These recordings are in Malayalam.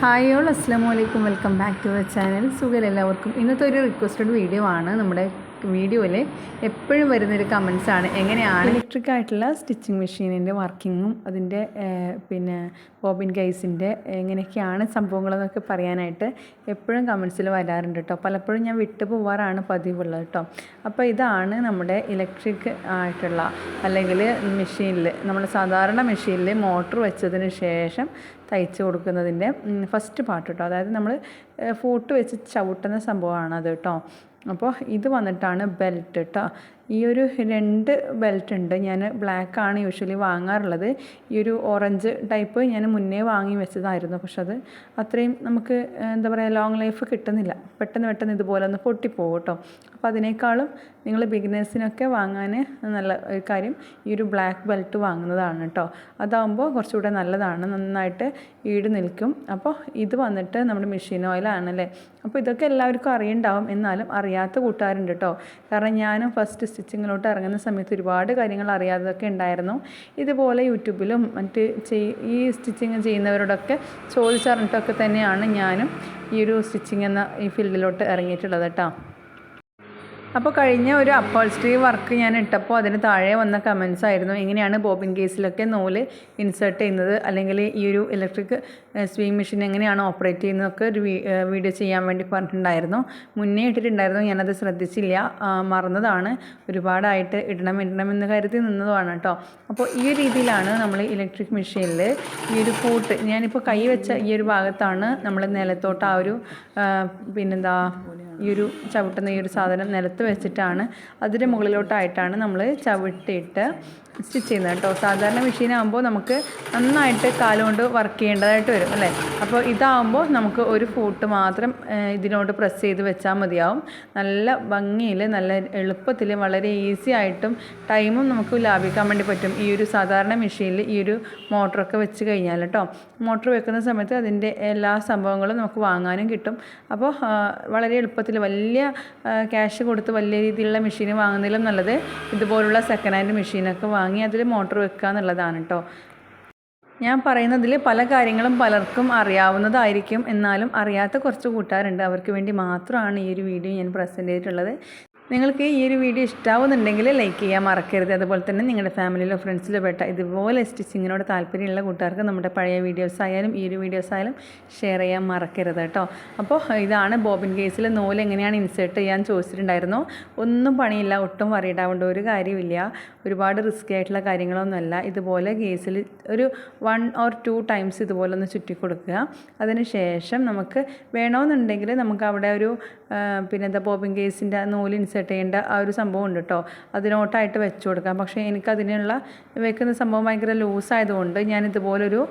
ഹായ് ഓൾ അസ്സാം വലൈക്കും welcome back to the channel സുഖം എല്ലാവർക്കും? ഇന്നത്തെ ഒരു റിക്വസ്റ്റഡ് വീഡിയോ ആണ് നമ്മുടെ വീഡിയോയിൽ എപ്പോഴും വരുന്നൊരു കമൻസ് ആണ്. എങ്ങനെയാണ്? ഇലക്ട്രിക് ആയിട്ടുള്ള സ്റ്റിച്ചിങ് മെഷീനിന്റെ വർക്കിങ്ങും അതിന്റെ പിന്നെ ബോബിൻ ഗൈസിന്റെ എങ്ങനെയൊക്കെയാണ് സംഭവങ്ങളെന്നൊക്കെ പറയാനായിട്ട് എപ്പോഴും കമൻസിൽ വരാറുണ്ട് കേട്ടോ പലപ്പോഴും ഞാൻ വിട്ടു പോവാറാണ് പതിവുള്ളത് കേട്ടോ അപ്പോൾ ഇതാണ് നമ്മുടെ ഇലക്ട്രിക് ആയിട്ടുള്ള അല്ലെങ്കിൽ മെഷീനിൽ നമ്മുടെ സാധാരണ മെഷീനിൽ മോട്ടർ വെച്ചതിന് ശേഷം തയ്ച്ച് കൊടുക്കുന്നതിന്റെ ഫസ്റ്റ് പാർട്ട് കേട്ടോ അതായത് നമ്മൾ ഫൂട്ട് വെച്ച് ചവിട്ടുന്ന സംഭവമാണത് കേട്ടോ അപ്പോൾ ഇത് വന്നിട്ടാണ് ബെൽറ്റ് കേട്ടോ ഈ ഒരു രണ്ട് ബെൽറ്റ് ഉണ്ട്. ഞാൻ ബ്ലാക്ക് ആണ് യൂഷ്വലി വാങ്ങാറുള്ളത്. ഈ ഒരു ഓറഞ്ച് ടൈപ്പ് ഞാൻ മുന്നേ വാങ്ങി വെച്ചതായിരുന്നു. പക്ഷെ അത് അത്രയും നമുക്ക് എന്താ പറയുക ലോങ് ലൈഫ് കിട്ടുന്നില്ല. പെട്ടെന്ന് പെട്ടെന്ന് ഇതുപോലെ ഒന്ന് പൊട്ടിപ്പോകും കേട്ടോ. അപ്പോൾ അതിനേക്കാളും നിങ്ങൾ ബിഗിനേഴ്സിനൊക്കെ വാങ്ങാൻ നല്ല ഒരു കാര്യം ഈ ഒരു ബ്ലാക്ക് ബെൽറ്റ് വാങ്ങുന്നതാണ് കേട്ടോ. അതാകുമ്പോൾ കുറച്ചുകൂടെ നല്ലതാണ്. നന്നായിട്ട് ഈട് നിൽക്കും. അപ്പോൾ ഇത് വന്നിട്ട് നമ്മുടെ മെഷീൻ ഓയിലാണല്ലേ അപ്പോൾ ഇതൊക്കെ എല്ലാവർക്കും അറിയണ്ടാവും. എന്നാലും അറിയാത്ത കൂട്ടുകാരുണ്ട് കേട്ടോ. കാരണം ഞാനും ഫസ്റ്റ് സ്റ്റിച്ചിങ്ങിലോട്ട് ഇറങ്ങുന്ന സമയത്ത് ഒരുപാട് കാര്യങ്ങൾ അറിയാത്തതൊക്കെ ഉണ്ടായിരുന്നു. ഇതുപോലെ യൂട്യൂബിലും മറ്റ് ഈ സ്റ്റിച്ചിങ് ചെയ്യുന്നവരോടൊക്കെ ചോദിച്ചറിഞ്ഞിട്ടൊക്കെ തന്നെയാണ് ഞാനും ഈ ഒരു സ്റ്റിച്ചിങ് എന്ന ഈ ഫീൽഡിലോട്ട് ഇറങ്ങിയിട്ടുള്ളത് കേട്ടോ. അപ്പോൾ കഴിഞ്ഞ ഒരു അപ്പോൾസ്ട്രി വർക്ക് ഞാൻ ഇട്ടപ്പോൾ അതിന് താഴെ വന്ന കമൻസ് ആയിരുന്നു. എങ്ങനെയാണ് ബോബിൻ കേസിലൊക്കെ നൂൽ ഇൻസേർട്ട് ചെയ്യുന്നത്? അല്ലെങ്കിൽ ഈ ഒരു ഇലക്ട്രിക് സ്വീം മെഷീൻ എങ്ങനെയാണ് ഓപ്പറേറ്റ് ചെയ്യുന്നതൊക്കെ ഒരു വീഡിയോ ചെയ്യാൻ വേണ്ടി പറഞ്ഞിട്ടുണ്ടായിരുന്നു. മുന്നേ ഇട്ടിട്ടുണ്ടായിരുന്നു. ഞാനത് ശ്രദ്ധിച്ചില്ല. മറന്നതാണ്. ഒരുപാടായിട്ട് ഇടണം ഇടണം എന്ന് കരുതി നിന്നതുമാണ് കേട്ടോ അപ്പോൾ ഈ രീതിയിലാണ് നമ്മൾ ഇലക്ട്രിക് മെഷീനിൽ ഈ ഒരു കൂട്ട് ഞാനിപ്പോൾ കൈ വെച്ച ഈ ഒരു ഭാഗത്താണ് നമ്മൾ നിലത്തോട്ട് ആ ഒരു പിന്നെന്താ ഈ ഒരു ചവിട്ടുന്ന ഈ ഒരു സാധനം നിലത്ത് വെച്ചിട്ടാണ് അതിന്റെ മുകളിലോട്ടായിട്ടാണ് നമ്മൾ ചവിട്ടിയിട്ട് സ്റ്റിച്ച് ചെയ്യുന്നത് കേട്ടോ. സാധാരണ മെഷീൻ മെഷീനാകുമ്പോൾ നമുക്ക് നന്നായിട്ട് കാലുകൊണ്ട് വർക്ക് ചെയ്യേണ്ടതായിട്ട് വരും അല്ലേ? അപ്പോൾ ഇതാകുമ്പോൾ നമുക്ക് ഒരു ഫൂട്ട് മാത്രം ഇതിനോട് പ്രസ് ചെയ്ത് വെച്ചാൽ മതിയാവും. നല്ല ഭംഗിയിൽ നല്ല എളുപ്പത്തിൽ വളരെ ഈസി ആയിട്ടും ടൈമും നമുക്ക് ലാഭിക്കാൻ വേണ്ടി പറ്റും ഈ ഒരു സാധാരണ മെഷീനിൽ ഈ ഒരു മോട്ടറൊക്കെ വെച്ച് കഴിഞ്ഞാൽ കേട്ടോ. മോട്ടർ വെക്കുന്ന സമയത്ത് അതിന്റെ എല്ലാ സംഭവങ്ങളും നമുക്ക് വാങ്ങാനും കിട്ടും. അപ്പോൾ വളരെ എളുപ്പത്തിൽ വലിയ ക്യാഷ് കൊടുത്ത് വലിയ രീതിയിലുള്ള മെഷീൻ വാങ്ങുന്നതിലും നല്ലത്. ഇതുപോലുള്ള സെക്കൻഡ് ഹാൻഡ് മെഷീനൊക്കെ വാങ്ങി അതിൽ മോട്ടോർ വെക്കുക എന്നുള്ളതാണ് കേട്ടോ ഞാൻ പറയുന്നതിൽ പല കാര്യങ്ങളും പലർക്കും അറിയാവുന്നതായിരിക്കും. എന്നാലും അറിയാത്ത കുറച്ച് കൂട്ടുകാരുണ്ട്. അവർക്ക് വേണ്ടി മാത്രമാണ് ഈ ഒരു വീഡിയോ ഞാൻ പ്രസന്റ് ചെയ്തിട്ടുള്ളത്. നിങ്ങൾക്ക് ഈ ഒരു വീഡിയോ ഇഷ്ടാവുന്നുണ്ടെങ്കിൽ ലൈക്ക് ചെയ്യാൻ മറക്കരുത്. അതുപോലെ തന്നെ നിങ്ങളുടെ ഫാമിലിയിലോ ഫ്രണ്ട്സിലോ പെട്ട ഇതുപോലെ സ്റ്റിച്ചിങ്ങിനോട് താല്പര്യമുള്ള കൂട്ടുകാർക്ക് നമ്മുടെ പഴയ വീഡിയോസ് ആയാലും ഈ ഒരു വീഡിയോസ് ആയാലും ഷെയർ ചെയ്യാൻ മറക്കരുത് കേട്ടോ. അപ്പോൾ ഇതാണ് ബോബിൻ കേസിൽ നൂൽ എങ്ങനെയാണ് ഇൻസേർട്ട് ചെയ്യാൻ ചോദിച്ചിട്ടുണ്ടായിരുന്നു. ഒന്നും പണിയില്ല ഒട്ടും വറിയിടാവേണ്ട ഒരു കാര്യമില്ല. ഒരുപാട് റിസ്കി ആയിട്ടുള്ള കാര്യങ്ങളൊന്നുമല്ല. ഇതുപോലെ കേസിൽ ഒരു വൺ ഓർ ടു ടൈംസ് ഇതുപോലെ ഒന്ന് ചുറ്റി കൊടുക്കുക. അതിന് ശേഷം നമുക്ക് വേണമെന്നുണ്ടെങ്കിൽ നമുക്ക് അവിടെ ഒരു പിന്നെന്താ ബോബിൻ കേസിന്റെ നൂൽ ഇൻസേർട്ട് ചെയ്യേണ്ട ആ ഒരു സംഭവം ഉണ്ട് കേട്ടോ അതിനോട്ടായിട്ട് വെച്ച് കൊടുക്കാം. പക്ഷേ എനിക്ക് അതിനുള്ള വെക്കുന്ന സംഭവം ഭയങ്കര ലൂസായതുകൊണ്ട് ഞാൻ ഇതുപോലൊരു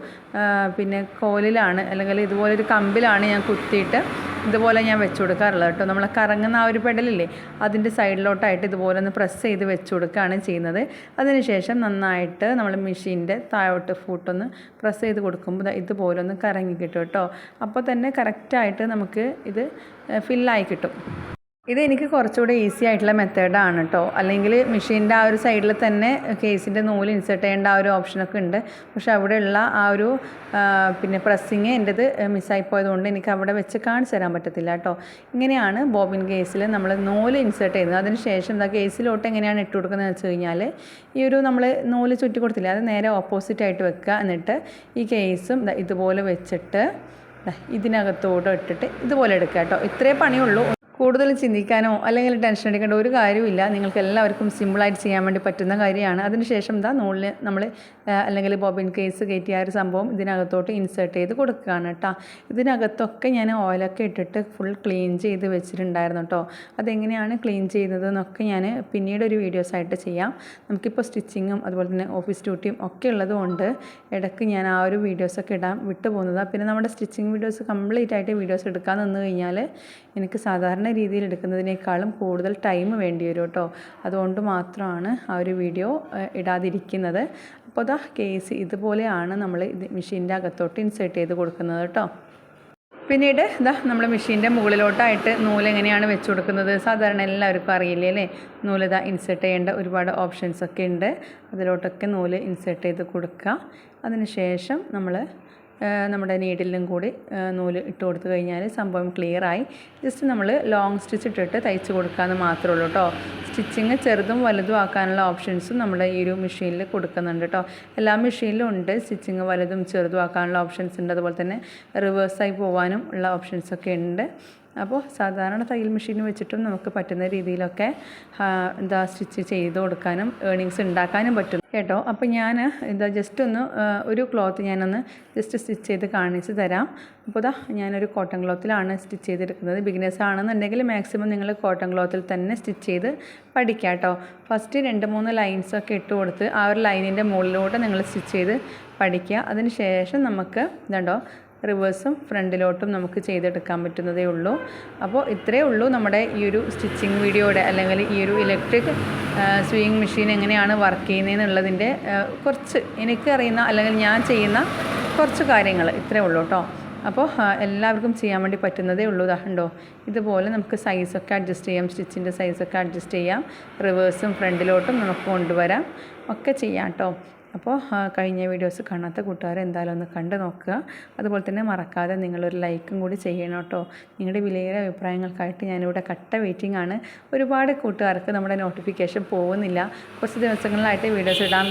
പിന്നെ കോലിലാണ് അല്ലെങ്കിൽ ഇതുപോലൊരു കമ്പിലാണ് ഞാൻ കുത്തിയിട്ട് ഇതുപോലെ ഞാൻ വെച്ച് കൊടുക്കാറുള്ളത് കേട്ടോ നമ്മൾ കറങ്ങുന്ന ആ ഒരു പെടലില്ലേ അതിന്റെ സൈഡിലോട്ടായിട്ട് ഇതുപോലെ ഒന്ന് പ്രസ് ചെയ്ത് വെച്ച് കൊടുക്കുകയാണ് ചെയ്യുന്നത്. അതിനുശേഷം നന്നായിട്ട് നമ്മൾ മെഷീന്റെ താഴോട്ട് ഫൂട്ടൊന്ന് പ്രസ് ചെയ്ത് കൊടുക്കുമ്പോൾ ഇതുപോലെ ഒന്ന് കറങ്ങി കിട്ടും കേട്ടോ അപ്പോൾ തന്നെ കറക്റ്റായിട്ട് നമുക്ക് ഇത് ഫില്ലായി കിട്ടും. ഇത് എനിക്ക് കുറച്ചുകൂടെ ഈസി ആയിട്ടുള്ള മെത്തേഡാണ് കേട്ടോ അല്ലെങ്കിൽ മെഷീന്റെ ആ ഒരു സൈഡിൽ തന്നെ കേസിന്റെ നൂൽ ഇൻസേർട്ട് ചെയ്യേണ്ട ആ ഒരു ഓപ്ഷനൊക്കെ ഉണ്ട്. പക്ഷെ അവിടെയുള്ള ആ ഒരു പിന്നെ പ്രസ്സിങ് എന്റെത് മിസ്സായി പോയതുകൊണ്ട് എനിക്ക് അവിടെ വെച്ച് കാണിച്ചു തരാൻ പറ്റത്തില്ല കേട്ടോ ഇങ്ങനെയാണ് ബോബിൻ കേസിൽ നമ്മൾ നൂൽ ഇൻസേർട്ട് ചെയ്യുന്നത്. അതിന് ശേഷം എന്താ കേസിലോട്ട് എങ്ങനെയാണ് ഇട്ട് കൊടുക്കുന്നത് വെച്ച് കഴിഞ്ഞാൽ ഈ ഒരു നമ്മൾ നൂൽ ചുറ്റി കൊടുത്തില്ല അത് നേരെ ഓപ്പോസിറ്റ് ആയിട്ട് വെക്കുക. എന്നിട്ട് ഈ കേസും ഇതുപോലെ വെച്ചിട്ട് ഇതിനകത്തോട്ട് ഇട്ടിട്ട് ഇതുപോലെ എടുക്കുക കേട്ടോ ഇത്രേ പണിയുള്ളൂ. കൂടുതൽ ചിന്തിക്കാനോ അല്ലെങ്കിൽ ടെൻഷൻ അടിക്കേണ്ട ഒരു കാര്യമില്ല നിങ്ങൾക്ക് എല്ലാവർക്കും സിമ്പിളായിട്ട് ചെയ്യാൻ വേണ്ടി പറ്റുന്ന കാര്യമാണ്. അതിനുശേഷം എന്താ നൂളിൽ നമ്മൾ അല്ലെങ്കിൽ ബോബിൻ കേസ് കയറ്റിയ ഒരു സംഭവം ഇതിനകത്തോട്ട് ഇൻസേർട്ട് ചെയ്ത് കൊടുക്കുകയാണ് കേട്ടോ ഇതിനകത്തൊക്കെ ഞാൻ ഓയിലൊക്കെ ഇട്ടിട്ട് ഫുൾ ക്ലീൻ ചെയ്ത് വെച്ചിട്ടുണ്ടായിരുന്നു കേട്ടോ അതെങ്ങനെയാണ് ക്ലീൻ ചെയ്യുന്നത് എന്നൊക്കെ ഞാൻ പിന്നീട് ഒരു വീഡിയോസ് ആയിട്ട് ചെയ്യാം. നമുക്കിപ്പോൾ സ്റ്റിച്ചിങ്ങും അതുപോലെ തന്നെ ഓഫീസ് ഡ്യൂട്ടിയും ഒക്കെ ഉള്ളതുകൊണ്ട് ഇടയ്ക്ക് ഞാൻ ആ ഒരു വീഡിയോസൊക്കെ ഇടാൻ വിട്ടു പോകുന്നതാണ് പിന്നെ നമ്മുടെ സ്റ്റിച്ചിങ് വീഡിയോസ് കംപ്ലീറ്റ് ആയിട്ട് വീഡിയോസ് എടുക്കാൻ നിന്ന് കഴിഞ്ഞാൽ എനിക്ക് സാധാരണ രീതിയിൽ എടുക്കുന്നതിനേക്കാളും കൂടുതൽ ടൈം വേണ്ടി വരും കേട്ടോ അതുകൊണ്ട് മാത്രമാണ് ആ ഒരു വീഡിയോ ഇടാതിരിക്കുന്നത്. അപ്പോൾ അതാ കേസ് ഇതുപോലെയാണ് നമ്മൾ ഇത് മെഷീന്റെ അകത്തോട്ട് ഇൻസേർട്ട് ചെയ്ത് കൊടുക്കുന്നത് കേട്ടോ പിന്നീട് ഇതാ നമ്മൾ മെഷീന്റെ മുകളിലോട്ടായിട്ട് നൂൽ എങ്ങനെയാണ് വെച്ച് കൊടുക്കുന്നത്? സാധാരണ എല്ലാവർക്കും അറിയില്ലേ അല്ലേ? നൂൽ ഇതാ ഇൻസേർട്ട് ചെയ്യേണ്ട ഒരുപാട് ഓപ്ഷൻസ് ഒക്കെ ഉണ്ട്. അതിലോട്ടൊക്കെ നൂൽ ഇൻസേർട്ട് ചെയ്ത് കൊടുക്കുക അതിനുശേഷം നമ്മൾ നമ്മുടെ നീഡിലും കൂടി നൂൽ ഇട്ട് കൊടുത്തു കഴിഞ്ഞാൽ സംഭവം ക്ലിയറായി ജസ്റ്റ് നമ്മൾ ലോങ് സ്റ്റിച്ച് ഇട്ടിട്ട് തയ്ച്ച് കൊടുക്കാമെന്ന് മാത്രമേ ഉള്ളൂ കേട്ടോ സ്റ്റിച്ചിങ് ചെറുതും വലുതും ആക്കാനുള്ള ഓപ്ഷൻസും നമ്മുടെ ഈ ഒരു മെഷീനിൽ കൊടുക്കുന്നുണ്ട് കേട്ടോ എല്ലാ മെഷീനിലും ഉണ്ട് സ്റ്റിച്ചിങ് വലുതും ചെറുതും ആക്കാനുള്ള ഓപ്ഷൻസ് ഉണ്ട്. അതുപോലെ തന്നെ റിവേഴ്സായി പോകാനും ഉള്ള ഓപ്ഷൻസൊക്കെ ഉണ്ട്. അപ്പോൾ സാധാരണ തയ്യൽ മെഷീൻ വെച്ചിട്ടും നമുക്ക് പറ്റുന്ന രീതിയിലൊക്കെ എന്താ സ്റ്റിച്ച് ചെയ്ത് കൊടുക്കാനും ഏണിങ്സ് ഉണ്ടാക്കാനും പറ്റും. കേട്ടോ? അപ്പോൾ ഞാൻ എന്താ ജസ്റ്റ് ഒന്ന് ഒരു ക്ലോത്ത് ഞാനൊന്ന് ജസ്റ്റ് സ്റ്റിച്ച് ചെയ്ത് കാണിച്ച് തരാം. അപ്പോൾ ഇതാ ഞാനൊരു കോട്ടൺ ക്ലോത്തിലാണ് സ്റ്റിച്ച് ചെയ്തെടുക്കുന്നത്. ബിഗിനേഴ്സ് ആണെന്നുണ്ടെങ്കിൽ മാക്സിമം നിങ്ങൾ കോട്ടൺ ക്ലോത്തിൽ തന്നെ സ്റ്റിച്ച് ചെയ്ത് പഠിക്കുക കേട്ടോ. ഫസ്റ്റ് രണ്ട് മൂന്ന് ലൈൻസൊക്കെ ഇട്ട് കൊടുത്ത് ആ ഒരു ലൈനിന്റെ മുകളിലൂടെ നിങ്ങൾ സ്റ്റിച്ച് ചെയ്ത് പഠിക്കുക. അതിന് ശേഷം നമുക്ക് ഇതുണ്ടോ റിവേഴ്സും ഫ്രണ്ടിലോട്ടും നമുക്ക് ചെയ്തെടുക്കാൻ പറ്റുന്നതേ ഉള്ളൂ. അപ്പോൾ ഇത്രയേ ഉള്ളൂ നമ്മുടെ ഈ ഒരു സ്റ്റിച്ചിങ് വീഡിയോയുടെ അല്ലെങ്കിൽ ഈ ഒരു ഇലക്ട്രിക് സ്വിങ് മെഷീൻ എങ്ങനെയാണ് വർക്ക് ചെയ്യുന്നതെന്നുള്ളതിന്റെ കുറച്ച് എനിക്കറിയുന്ന അല്ലെങ്കിൽ ഞാൻ ചെയ്യുന്ന കുറച്ച് കാര്യങ്ങൾ ഇത്രയേ ഉള്ളൂ കേട്ടോ. അപ്പോൾ എല്ലാവർക്കും ചെയ്യാൻ വേണ്ടി പറ്റുന്നതേ ഉള്ളൂ. ഉണ്ടോ ഇതുപോലെ നമുക്ക് സൈസൊക്കെ അഡ്ജസ്റ്റ് ചെയ്യാം സ്റ്റിച്ചിന്റെ സൈസൊക്കെ അഡ്ജസ്റ്റ് ചെയ്യാം റിവേഴ്സും ഫ്രണ്ടിലോട്ടും നമുക്ക് കൊണ്ടുവരാം. ഒക്കെ ചെയ്യാം കേട്ടോ. അപ്പോൾ കഴിഞ്ഞ വീഡിയോസ് കാണാത്ത കൂട്ടുകാർ എന്തായാലും ഒന്ന് കണ്ടു നോക്കുക. അതുപോലെ തന്നെ മറക്കാതെ നിങ്ങളൊരു ലൈക്കും കൂടി ചെയ്യണം കേട്ടോ. നിങ്ങളുടെ വിലയേറെ അഭിപ്രായങ്ങൾക്കായിട്ട് ഞാനിവിടെ കട്ട വെയിറ്റിംഗ് ആണ്. ഒരുപാട് കൂട്ടുകാർക്ക് നമ്മുടെ നോട്ടിഫിക്കേഷൻ പോകുന്നില്ല. കുറച്ച് ദിവസങ്ങളിലായിട്ട് വീഡിയോസ് ഇടാൻ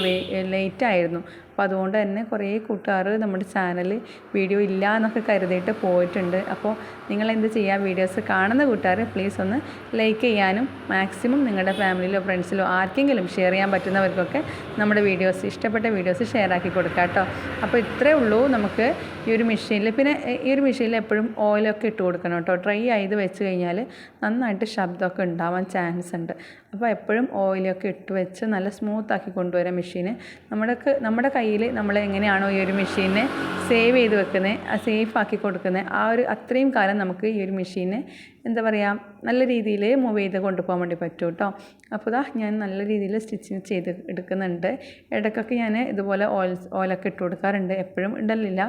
ലേറ്റ് ആയിരുന്നു. അപ്പോൾ അതുകൊണ്ട് തന്നെ കുറേ കൂട്ടുകാർ നമ്മുടെ ചാനൽ വീഡിയോ ഇല്ല എന്നൊക്കെ കരുതിയിട്ട് പോയിട്ടുണ്ട്. അപ്പോൾ നിങ്ങൾ എന്ത് ചെയ്യുക വീഡിയോസ് കാണുന്ന കൂട്ടുകാർ പ്ലീസ് ഒന്ന് ലൈക്ക് ചെയ്യാനും മാക്സിമം നിങ്ങളുടെ ഫാമിലിയിലോ ഫ്രണ്ട്സിലോ ആർക്കെങ്കിലും ഷെയർ ചെയ്യാൻ പറ്റുന്നവർക്കൊക്കെ നമ്മുടെ വീഡിയോസ് ഇഷ്ടപ്പെട്ട വീഡിയോസ് ഷെയർ ആക്കി കൊടുക്കുക കേട്ടോ. അപ്പോൾ ഇത്രേ ഉള്ളൂ നമുക്ക് ഈ ഒരു മെഷീനിൽ പിന്നെ ഈ ഒരു മെഷീനിൽ എപ്പോഴും ഓയിലൊക്കെ ഇട്ട് കൊടുക്കണം കേട്ടോ. ഡ്രൈ ആയത് വെച്ച് കഴിഞ്ഞാൽ നന്നായിട്ട് ശബ്ദമൊക്കെ ഉണ്ടാവാൻ ചാൻസ് ഉണ്ട്. അപ്പോൾ എപ്പോഴും ഓയിലൊക്കെ ഇട്ട് വെച്ച് നല്ല സ്മൂത്ത് ആക്കി കൊണ്ടുവരാം മെഷീൻ നമ്മുടെ നമ്മുടെ കയ്യിൽ നമ്മൾ എങ്ങനെയാണോ ഈ ഒരു മെഷീനെ സേവ് ചെയ്ത് വെക്കുന്നത് സേഫ് ആക്കി കൊടുക്കുന്നത് ആ ഒരു അത്രയും കാലം നമുക്ക് ഈ ഒരു മെഷീനെ എന്താ പറയുക നല്ല രീതിയിൽ മൂവ് ചെയ്ത് കൊണ്ടുപോകാൻ വേണ്ടി പറ്റും കേട്ടോ അപ്പോൾ ഇതാ ഞാൻ നല്ല രീതിയിൽ സ്റ്റിച്ചിങ് ചെയ്ത് എടുക്കുന്നുണ്ട്. ഇടയ്ക്കൊക്കെ ഞാൻ ഇതുപോലെ ഓയിൽ ഓയിലൊക്കെ ഇട്ട് കൊടുക്കാറുണ്ട്. എപ്പോഴും ഇടലില്ല.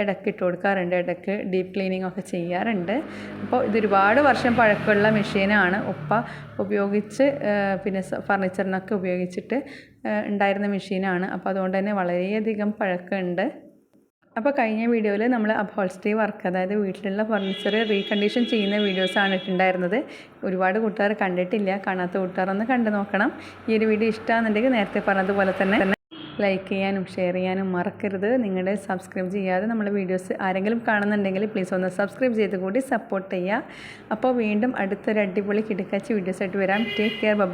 ഇടയ്ക്ക് ഇട്ട് കൊടുക്കാറുണ്ട്. ഇടയ്ക്ക് ഡീപ്പ് ക്ലീനിങ് ഒക്കെ ചെയ്യാറുണ്ട്. അപ്പോൾ ഇത് ഒരുപാട് വർഷം പഴക്കമുള്ള മെഷീനാണ് ഉപ്പ ഉപയോഗിച്ച് പിന്നെ ഫർണിച്ചറിനൊക്കെ ഉപയോഗിച്ചിട്ട് ഉണ്ടായിരുന്ന മെഷീനാണ് അപ്പോൾ അതുകൊണ്ട് തന്നെ വളരെയധികം പഴക്കമുണ്ട്. അപ്പോൾ കഴിഞ്ഞ വീഡിയോയിൽ നമ്മൾ അപ്ഹോൾസ്ട്രി വർക്ക് അതായത് വീട്ടിലുള്ള ഫർണിച്ചർ റീകണ്ടീഷൻ ചെയ്യുന്ന വീഡിയോസാണ് ഇട്ടുണ്ടായിരുന്നത് ഒരുപാട് കൂട്ടുകാർ കണ്ടിട്ടില്ല കാണാത്ത കൂട്ടുകാരൊന്ന് കണ്ടു നോക്കണം. ഈ ഒരു വീഡിയോ ഇഷ്ടമാണെന്നുണ്ടെങ്കിൽ നേരത്തെ പറഞ്ഞതുപോലെ തന്നെ ലൈക്ക് ചെയ്യാനും ഷെയർ ചെയ്യാനും മറക്കരുത്. നിങ്ങളുടെ സബ്സ്ക്രൈബ് ചെയ്യാതെ നമ്മൾ വീഡിയോസ് ആരെങ്കിലും കാണുന്നുണ്ടെങ്കിൽ പ്ലീസ് ഒന്ന് സബ്സ്ക്രൈബ് ചെയ്ത് കൂടി സപ്പോർട്ട് ചെയ്യുക. അപ്പോൾ വീണ്ടും അടുത്തൊരു അടിപൊളി കിടക്കാച്ച് വീഡിയോസായിട്ട് വരാം. Take care